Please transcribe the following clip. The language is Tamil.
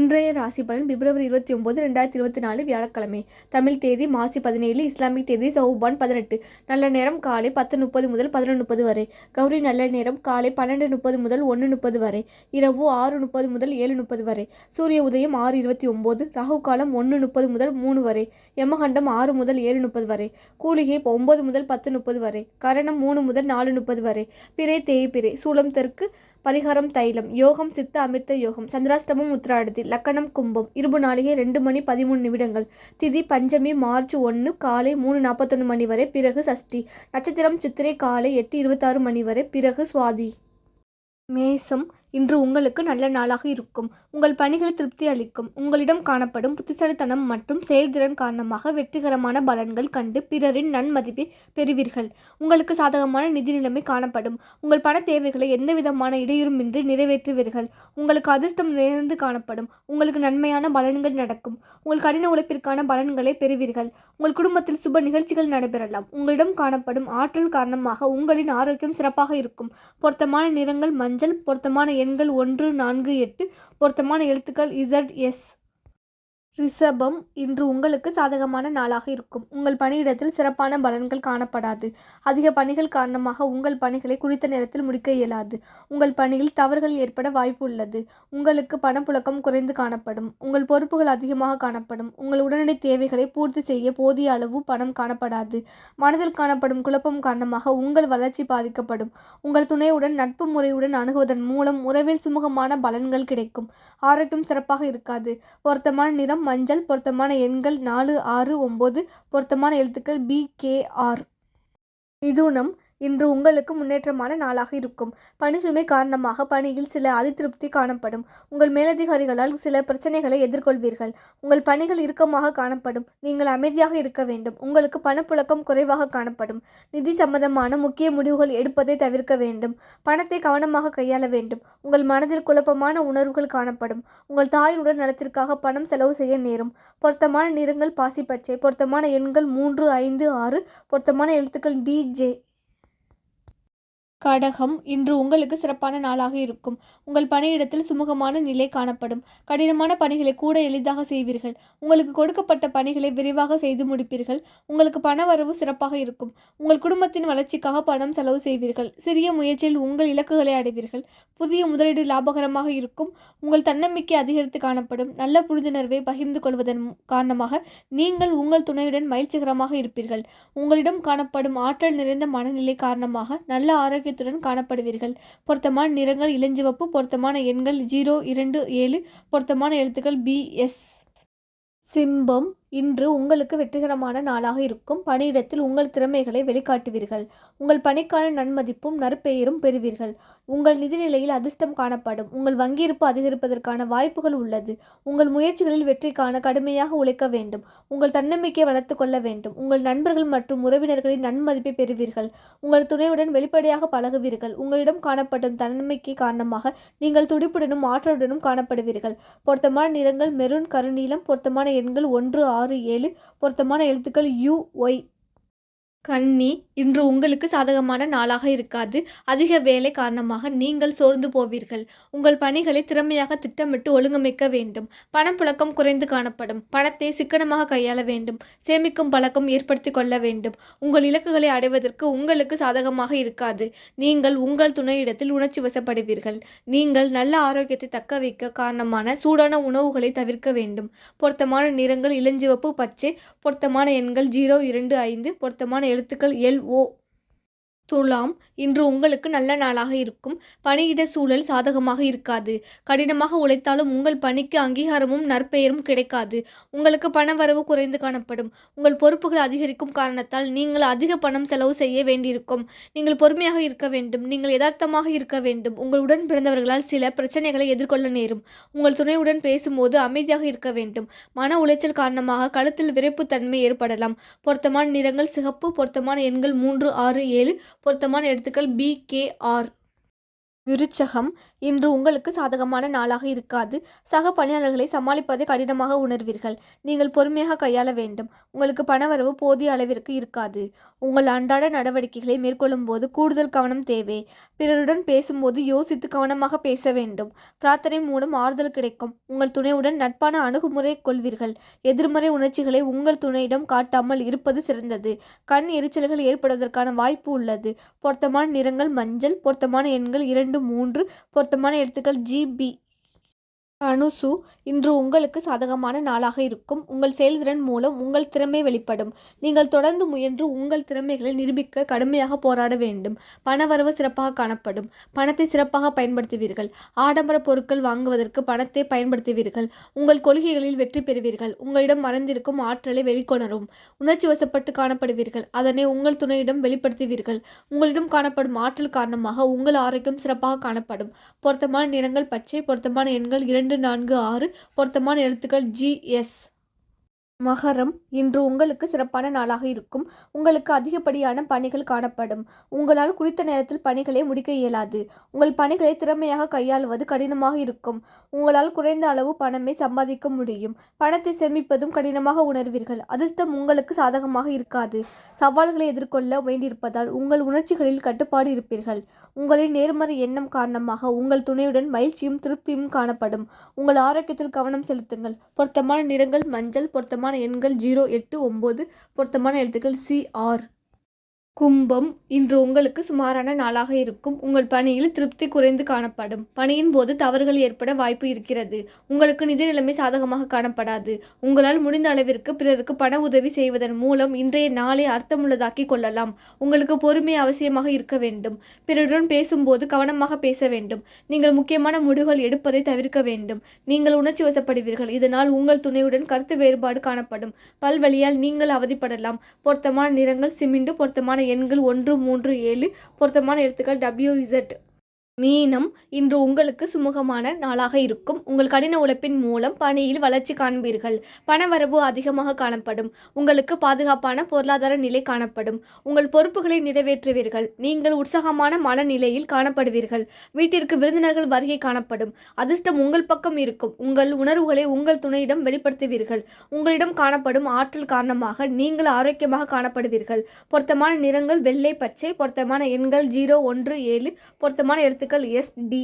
இன்றைய ராசி பலன் பிப்ரவரி இருபத்தி ஒம்பது ரெண்டாயிரத்தி இருபத்தி நாலு வியாழக்கிழமை. தமிழ் தேதி மாசி பதினேழு இஸ்லாமிக் தேதி சௌபான் பதினெட்டு. நல்ல நேரம் காலை பத்து முப்பது முதல் பதினொன்று முப்பது வரை. கௌரி நல்ல நேரம் காலை பன்னெண்டு முப்பது முதல் ஒன்று முப்பது வரை. இரவு ஆறு முப்பது முதல் ஏழு முப்பது வரை. சூரிய உதயம் ஆறு இருபத்தி ஒம்பது ராகு காலம் ஒன்று முப்பது முதல் மூணு வரை. யமகண்டம் ஆறு முதல் ஏழு முப்பது வரை. கூலிகை ஒம்பது முதல் பத்து முப்பது வரை. கரணம் மூணு முதல் நாலு முப்பது வரை. பிறை தேய்பிறை சூளம் தெற்கு பரிகாரம் தைலம் யோகம் சித்த அமிர்த யோகம் சந்திராஷ்டமம் உத்திராடதி லக்கணம் கும்பம் இருபு நாளிகை ரெண்டு மணி பதிமூணு நிமிடங்கள் திதி பஞ்சமி மார்ச் ஒன்று காலை மூணு நாற்பத்தொன்று மணி வரை பிறகு சஷ்டி நட்சத்திரம் சித்திரை காலை எட்டு இருபத்தாறு மணி வரை பிறகு சுவாதி. மேசம் இன்று உங்களுக்கு நல்ல நாளாக இருக்கும். உங்கள் பணிகள் திருப்தி அளிக்கும். உங்களிடம் காணப்படும் புத்திசாலித்தனம் மற்றும் செயல்திறன் காரணமாக வெற்றிகரமான பலன்கள் கண்டு பிறரின் நன்மதிப்பை பெறுவீர்கள். உங்களுக்கு சாதகமான நிதி நிலைமை காணப்படும். உங்கள் பண தேவைகளை எந்தவிதமான இடையூறுமின்றி நிறைவேற்றுவீர்கள். உங்களுக்கு அதிர்ஷ்டம் நிறைந்து காணப்படும். உங்களுக்கு நன்மையான பலன்கள் நடக்கும். உங்கள் கடின உழைப்பிற்கான பலன்களை பெறுவீர்கள். உங்கள் குடும்பத்தில் சுப நிகழ்ச்சிகள் நடைபெறலாம். உங்களிடம் காணப்படும் ஆற்றல் காரணமாக உங்களின் ஆரோக்கியம் சிறப்பாக இருக்கும். பொருத்தமான நிறங்கள் மஞ்சள் பொருத்தமான எண்கள் ஒன்று நான்கு எட்டு. பொருத்தமான எழுத்துக்கள் இசட் எஸ் ரிஷபம் இன்று உங்களுக்கு சாதகமான நாளாக இருக்கும். உங்கள் பணியிடத்தில் சிறப்பான பலன்கள் காணப்படாது. அதிக பணிகள் காரணமாக உங்கள் பணிகளை குறித்த நேரத்தில் முடிக்க இயலாது. உங்கள் பணியில் தவறுகள் ஏற்பட வாய்ப்பு உள்ளது. உங்களுக்கு பணப்புழக்கம் குறைந்து காணப்படும். உங்கள் பொறுப்புகள் அதிகமாக காணப்படும். உங்கள் உடனடி தேவைகளை பூர்த்தி செய்ய போதிய அளவு பணம் காணப்படாது. மனதில் காணப்படும் குழப்பம் காரணமாக உங்கள் வளர்ச்சி பாதிக்கப்படும். உங்கள் துணையுடன் நட்பு முறையுடன் அணுகுவதன் மூலம் உறவில் சுமூகமான பலன்கள் கிடைக்கும். ஆரோக்கியம் சிறப்பாக இருக்காது. பொருத்தமான நிறம் மஞ்சள் பொருத்தமான எண்கள் நாலு ஆறு ஒம்பது பொருத்தமான எழுத்துக்கள் பி கே ஆர் மிதுனம் இன்று உங்களுக்கு முன்னேற்றமான நாளாக இருக்கும். பணி சுமை காரணமாக பணியில் சில அதிருப்தி காணப்படும். உங்கள் மேலதிகாரிகளால் சில பிரச்சனைகளை எதிர்கொள்வீர்கள். உங்கள் பணிகள் இறுக்கமாக காணப்படும். நீங்கள் அமைதியாக இருக்க வேண்டும். உங்களுக்கு பணப்புழக்கம் குறைவாக காணப்படும். நிதி சம்பந்தமான முக்கிய முடிவுகள் எடுப்பதை தவிர்க்க வேண்டும். பணத்தை கவனமாக கையாள வேண்டும். உங்கள் மனதில் குழப்பமான உணர்வுகள் காணப்படும். உங்கள் தாயின் உடல் நலத்திற்காக பணம் செலவு செய்ய நேரும். பொருத்தமான நிறங்கள் பாசி பச்சை பொருத்தமான எண்கள் மூன்று ஐந்து ஆறு. பொருத்தமான எழுத்துக்கள் டிஜே கடகம் இன்று உங்களுக்கு சிறப்பான நாளாக இருக்கும். உங்கள் பணியிடத்தில் சுமூகமான நிலை காணப்படும். கடினமான பணிகளை கூட எளிதாக செய்வீர்கள். உங்களுக்கு கொடுக்கப்பட்ட பணிகளை விரைவாக செய்து முடிப்பீர்கள். உங்களுக்கு பண வரவு சிறப்பாக இருக்கும். உங்கள் குடும்பத்தின் வளர்ச்சிக்காக பணம் செலவு செய்வீர்கள். சிறிய முயற்சியில் உங்கள் இலக்குகளை அடைவீர்கள். புதிய முதலீடு லாபகரமாக இருக்கும். உங்கள் தன்னம்பிக்கை அதிகரித்து காணப்படும். நல்ல புரிந்துணர்வை பகிர்ந்து கொள்வதன் காரணமாக நீங்கள் உங்கள் துணையுடன் மகிழ்ச்சிகரமாக இருப்பீர்கள். உங்களிடம் காணப்படும் ஆற்றல் நிறைந்த மனநிலை காரணமாக நல்ல ஆரோக்கிய ஆரோக்கியத்துடன் காணப்படுவீர்கள். பொருத்தமான நிறங்கள் இளஞ்சிவப்பு பொருத்தமான எண்கள் ஜீரோ இரண்டு ஏழு பொருத்தமான எழுத்துக்கள் பி எஸ் சிம்பம் இன்று உங்களுக்கு வெற்றிகரமான நாளாக இருக்கும். பணியிடத்தில் உங்கள் திறமைகளை வெளிக்காட்டுவீர்கள். உங்கள் பணிக்கான நன்மதிப்பும் நற்பெயரும் பெறுவீர்கள். உங்கள் நிதிநிலையில் அதிர்ஷ்டம் காணப்படும். உங்கள் வங்கியிருப்பு அதிகரிப்பதற்கான வாய்ப்புகள் உள்ளது. உங்கள் முயற்சிகளில் வெற்றி காண கடுமையாக உழைக்க வேண்டும். உங்கள் தன்னம்பிக்கையை வளர்த்து கொள்ள வேண்டும். உங்கள் நண்பர்கள் மற்றும் உறவினர்களின் நன்மதிப்பை பெறுவீர்கள். உங்கள் துணையுடன் வெளிப்படையாக பழகுவீர்கள். உங்களிடம் காணப்படும் தன்னம்பிக்கை காரணமாக நீங்கள் துடிப்புடனும் ஆற்றலுடனும் காணப்படுவீர்கள். பொருத்தமான நிறங்கள் மெரூன் கருநீளம் பொருத்தமான எண்கள் ஒன்று ஆறு ஆறு ஏழு. பொருத்தமான எழுத்துக்கள் யூ ஒய் கன்னி இன்று உங்களுக்கு சாதகமான நாளாக இருக்காது. அதிக வேலை காரணமாக நீங்கள் சோர்ந்து போவீர்கள். உங்கள் பணிகளை திறமையாக திட்டமிட்டு ஒழுங்கமைக்க வேண்டும். பணப்புழக்கம் குறைந்து காணப்படும். பணத்தை சிக்கனமாக கையாள வேண்டும். சேமிக்கும் பழக்கம் ஏற்படுத்தி கொள்ள வேண்டும். உங்கள் இலக்குகளை அடைவதற்கு உங்களுக்கு சாதகமாக இருக்காது. நீங்கள் உங்கள் துணையிடத்தில் உணர்ச்சி வசப்படுவீர்கள். நீங்கள் நல்ல ஆரோக்கியத்தை தக்க வைக்க காரணமான சூடான உணவுகளை தவிர்க்க வேண்டும். பொருத்தமான நிறங்கள் இளஞ்சிவப்பு பச்சை பொருத்தமான எண்கள் ஜீரோ இரண்டு ஐந்து பொருத்தமான எழுத்துக்கள் எல் ஓ துலாம் இன்று உங்களுக்கு நல்ல நாளாக இருக்கும். பணியிட சூழல் சாதகமாக இருக்காது. கடினமாக உழைத்தாலும் உங்கள் பணிக்கு அங்கீகாரமும் நற்பெயரும் கிடைக்காது. உங்களுக்கு பண வரவு குறைந்து காணப்படும். உங்கள் பொறுப்புகள் அதிகரிக்கும் காரணத்தால் நீங்கள் அதிக பணம் செலவு செய்ய வேண்டியிருக்கும். நீங்கள் பொறுமையாக இருக்க வேண்டும். நீங்கள் யதார்த்தமாக இருக்க வேண்டும். உங்களுடன் பிறந்தவர்களால் சில பிரச்சனைகளை எதிர்கொள்ள நேரும். உங்கள் துணையுடன் பேசும்போது அமைதியாக இருக்க வேண்டும். மன உளைச்சல் காரணமாக கழுத்தில் விரைப்புத்தன்மை ஏற்படலாம். பொருத்தமான நிறங்கள் சிகப்பு பொருத்தமான எண்கள் மூன்று ஆறு ஏழு பொருத்தமான எழுத்துக்கள் பி கே ஆர் விருச்சகம் இன்று உங்களுக்கு சாதகமான நாளாக இருக்காது. சக பணியாளர்களை சமாளிப்பதை கடினமாக உணர்வீர்கள். நீங்கள் பொறுமையாக கையாள வேண்டும். உங்களுக்கு பணவரவு போதிய அளவிற்கு இருக்காது. உங்கள் அன்றாட நடவடிக்கைகளை மேற்கொள்ளும் போது கூடுதல் கவனம் தேவை. பிறருடன் பேசும்போது யோசித்து கவனமாக பேச வேண்டும். பிரார்த்தனை மூலம் ஆறுதல் கிடைக்கும். உங்கள் துணையுடன் நட்பான அணுகுமுறை கொள்வீர்கள். எதிர்மறை உணர்ச்சிகளை உங்கள் துணையிடம் காட்டாமல் இருப்பது சிறந்தது. கண் எரிச்சல்கள் ஏற்படுவதற்கான வாய்ப்பு உள்ளது. பொருத்தமான நிறங்கள் மஞ்சள் பொருத்தமான எண்கள் இரண்டு மூன்று பொருத்தமான எழுத்துக்கள் ஜி பி அனுசு இன்று உங்களுக்கு சாதகமான நாளாக இருக்கும். உங்கள் செயல்திறன் மூலம் உங்கள் திறமை வெளிப்படும். நீங்கள் தொடர்ந்து முயன்று உங்கள் திறமைகளை நிரூபிக்க கடுமையாக போராட வேண்டும். பணவரவு சிறப்பாக காணப்படும். பணத்தை சிறப்பாக பயன்படுத்துவீர்கள். ஆடம்பர பொருட்கள் வாங்குவதற்கு பணத்தை பயன்படுத்துவீர்கள். உங்கள் கொள்கைகளில் வெற்றி பெறுவீர்கள். உங்களிடம் மறந்திருக்கும் ஆற்றலை வெளிக்கொணரும். உணர்ச்சி வசப்பட்டு காணப்படுவீர்கள். அதனை உங்கள் துணையிடம் வெளிப்படுத்துவீர்கள். உங்களிடம் காணப்படும் ஆற்றல் காரணமாக உங்கள் ஆரோக்கியம் சிறப்பாக காணப்படும். பொருத்தமான நிறங்கள் பச்சை பொருத்தமான எண்கள் இரண்டு நான்கு ஆறு பொருத்தமான எழுத்துக்கள் ஜி எஸ் மகரம் இன்று உங்களுக்கு சிறப்பான நாளாக இருக்கும். உங்களுக்கு அதிகப்படியான பணிகள் காணப்படும். உங்களால் குறித்த நேரத்தில் பணிகளை முடிக்க இயலாது. உங்கள் பணிகளை திறமையாக கையாளுவது கடினமாக இருக்கும். உங்களால் குறைந்த அளவு பணமே சம்பாதிக்க முடியும். பணத்தை சேமிப்பதும் கடினமாக உணர்வீர்கள். அதிர்ஷ்டம் உங்களுக்கு சாதகமாக இருக்காது. சவால்களை எதிர்கொள்ள வேண்டியிருப்பதால் உங்கள் உணர்ச்சிகளில் கட்டுப்பாடு இருப்பீர்கள். உங்களின் நேர்மறை எண்ணம் காரணமாக உங்கள் துணையுடன் மகிழ்ச்சியும் திருப்தியும் காணப்படும். உங்கள் ஆரோக்கியத்தில் கவனம் செலுத்துங்கள். பொருத்தமான நிறங்கள் மஞ்சள் பொருத்தமான எண்கள் ஜீரோ எட்டு ஒம்பது பொருத்தமான எழுத்துக்கள் சி ஆர். கும்பம் இன்று உங்களுக்கு சுமாரான நாளாக இருக்கும். உங்கள் பணியில் திருப்தி குறைந்து காணப்படும். பணியின் போது தவறுகள் ஏற்பட வாய்ப்பு இருக்கிறது. உங்களுக்கு நிதி நிலைமை சாதகமாக காணப்படாது. உங்களால் முடிந்த அளவிற்கு பிறருக்கு பண உதவி செய்வதன் மூலம் இன்றைய நாளை அர்த்தமுள்ளதாக்கிக் கொள்ளலாம். உங்களுக்கு பொறுமை அவசியமாக இருக்க வேண்டும். பிறருடன் பேசும்போது கவனமாக பேச வேண்டும். நீங்கள் முக்கியமான முடிவுகள் எடுப்பதை தவிர்க்க வேண்டும். நீங்கள் உணர்ச்சி வசப்படுவீர்கள். இதனால் உங்கள் துணையுடன் கருத்து வேறுபாடு காணப்படும். பல்வழியால் நீங்கள் அவதிப்படலாம். பொருத்தமான நிறங்கள் சிமிண்டு பொருத்தமான எண்கள் ஒன்று மூன்று ஏழு பொருத்தமான எழுத்துக்கள் டபிள்யூஇசட் மீனம் இன்று உங்களுக்கு சுமூகமான நாளாக இருக்கும். உங்கள் கடின உழைப்பின் மூலம் பணியில் வளர்ச்சி காண்பீர்கள். பணவரவு அதிகமாக காணப்படும். உங்களுக்கு பாதுகாப்பான பொருளாதார நிலை காணப்படும். உங்கள் பொறுப்புகளை நிறைவேற்றுவீர்கள். நீங்கள் உற்சாகமான மனநிலையில் காணப்படுவீர்கள். வீட்டிற்கு விருந்தினர்கள் வருகை காணப்படும். அதிர்ஷ்டம் உங்கள் பக்கம் இருக்கும். உங்கள் உணர்வுகளை உங்கள் துணையிடம் வெளிப்படுத்துவீர்கள். உங்களிடம் காணப்படும் ஆற்றல் காரணமாக நீங்கள் ஆரோக்கியமாக காணப்படுவீர்கள். பொருத்தமான நிறங்கள் வெள்ளை பச்சை பொருத்தமான எண்கள் ஜீரோ ஒன்று ஏழு பொருத்தமான எழுத்துக்கள் எஸ் டி